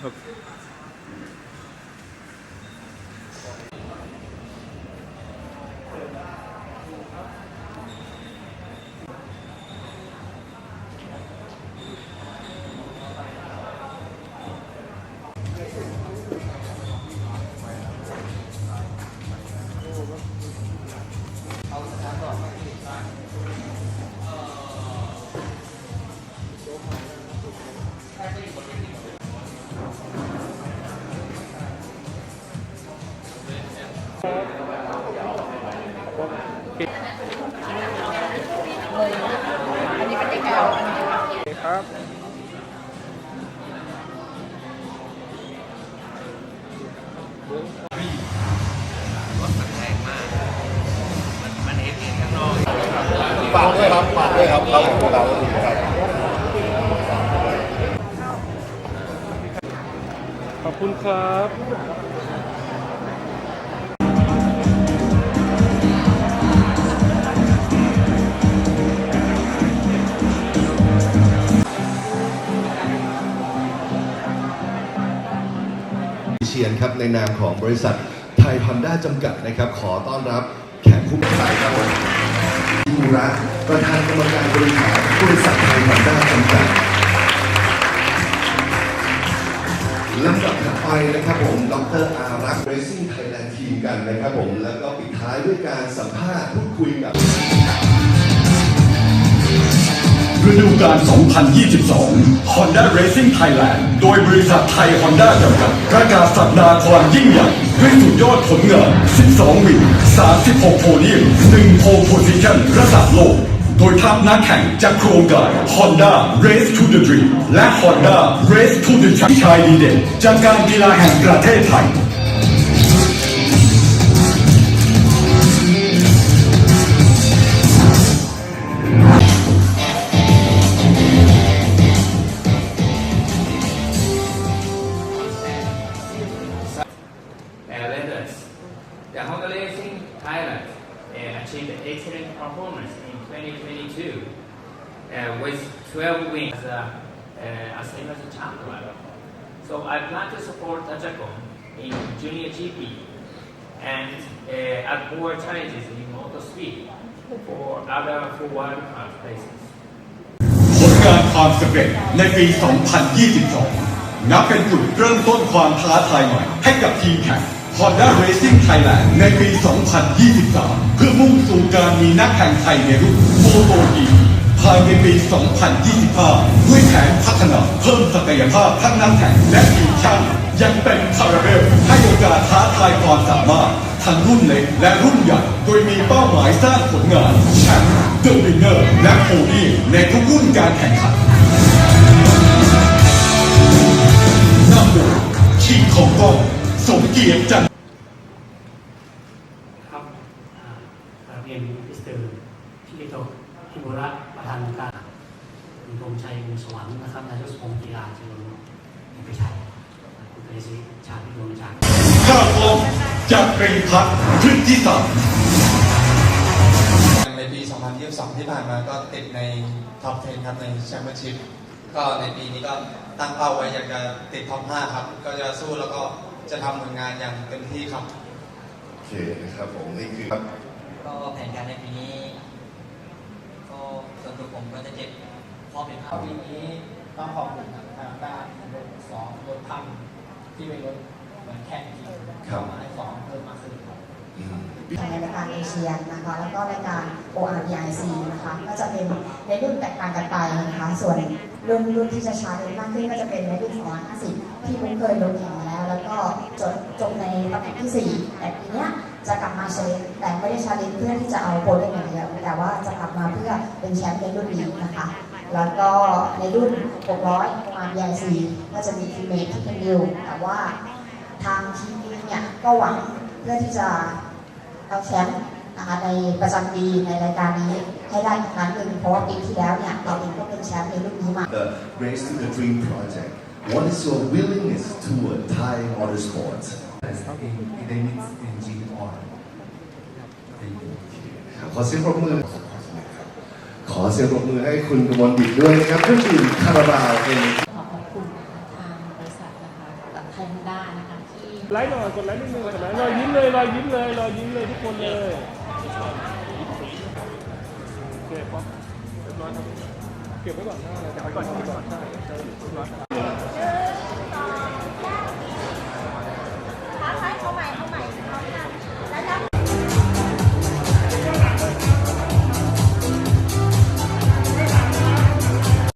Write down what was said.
ค ครับฝากด้วยครับฝากด้วยครับเราพวกเราครับขอบคุณครับียนครับในนามของบริษัทไทยฮอนด้าจำกัดนะครับ ขอต้อนรับแขกผู้มีเกียครับผมพี่มูระประธานกรรมการบริหารบริษัทไทยฮอนด้าจำกัดลำดับถัดไปนะครับผม ดรอารักษ์เรซิ่งไทยแลนด์ทีมกันนะครับผม แล้วก็ปิดท้ายด้วยการสัมภาษณ์พูดคุยกับ ฤดูกาล 2022 Honda Racing Thailand โดยบริษัทไทย Honda จำกัดประกาศสัปดาห์ความยิ่งใหญ่ด้วยสุดยอดผลงาน 12 วิน 36 โพเดียม 1 โพโพซิชันระดับโลก โดยทัพนักแข่งจากโครงการ Honda Race to the Dream และ Honda Race to the Track ชายดีเด่นจากการกีฬาแห่งประเทศไทย performance in 2022 uh, with 12 wins as a, uh, as same as a champion. So I plan to support Tajacom in Junior GP and uh, add more challenges in motor speed for other for wildcard places. ผลงานความสำเร็จในปี 2022 นับเป็นจุดเริ่มต้นความท้าทายใหม่ให้กับทีมแข่ง Honda Racing Thailand ในปี 2023 เพื่อมุ่งสู่การมีนักแข่งไทยในรุ่นโมโตจีภายในปี 2025 ด้วยแผนพัฒนาเพิ่มศักยภาพทั้งนักแข่งและทีมช่างยังเป็นพาราเรลให้โอกาสท้าทายความสามารถทั้งรุ่นเล็กและรุ่นใหญ่ โดยมีเป้าหมายสร้างผลงานแชมป์เดอะวินเนอร์และโพเดียมในทุกรุ่นการแข่งขันนำโดยชิงของก้องสมเกียรติจันทร์ ครับอ่าก ราบเรียนมิสเตอร์ชิเกโตะคิมุระประธานการคุณธงชัยวงศ์สวรรค์นะครับนายกสมาคมกีฬาจังหวัดเอกชัยคุณเตชิชาติพิรมจากข้าวกล้องจากเป็นพักขึ้นที่สามในปี 2022 ที่ผ่านมาก็ติดในท็อป 10 ครับในแชมเปี้ยนชิพก็ในปีนี้ก็ตั้งเป้าไว้อยากจะติดท็อป 5 ครับ ก็จะสู้แล้วก็จะทำผลงานอย่างเต็มที่ครับ โอเคนะครับผมนี่คือครับ ก็แผนการในปีนี้ ก็ส่วนตัวผมก็จะเจ็บข้อเป็นข้อปีนี้ต้องขอบคุณทางด้านรถสองรถพันที่เป็นรถเหมือนแข่งจริงครับมาให้สองเพิ่มมากขึ้นครับอืมในรายการเอเชียนะคะแล้วก็รายการ ORBIC นะคะก็จะเป็นในรุ่นแตกต่างกันไปนะคะส่วนรุ่นรุ่นที่จะชาร์จมากขึ้นก็จะเป็นในรุ่น250 ที่ผมเคยลงแข่งมาแล้ว แล้วก็จบจบในตำแหน่งที่4แต่ปีเนี้ย จะกลับมาเชนแต่ไม่ได้ชาร์จเพื่อที่จะเอาโพเดียมอย่างเดียวแต่ว่าจะกลับมาเพื่อเป็นแชมป์ในรุ่นนี้นะคะ แล้วก็ในรุ่น 600 ORBIC ก็จะมีทีมเมทที่เป็นดิวแต่ว่าทางทีมนี้เนี่ยก็หวังเพื่อที่จะเอาแชมป์นะคะในประจำปีในรายการนี้ให้ได้อีกครั้งหนึ่งเพราะว่าปีที่แล้วเนี่ยเราเองก็เป็นแชมป์ในรุ่นนี้มา The Race to the Dream Project What is your willingness toward Thai motorsport ขอเสียงปรบมือขอเสียงปรบมือให้คุณกมลดิตด้วยนะครับเครื่องดื่มคาราบาวเองขอขอบคุณทางบริษัทนะคะทยฮอนด้านะคะที่ไลค์หน่อยกดไลค์นิดนึงกดไลค์รอยยิ้มเลยรอยยิ้มเลยรอยยิ้มเลยทุกคนเลยโอเคป๊อปเรียบร้อยครับเก็บไว้ก่อนหน้าเลยเก็บไว้ก่อนใช่ใช่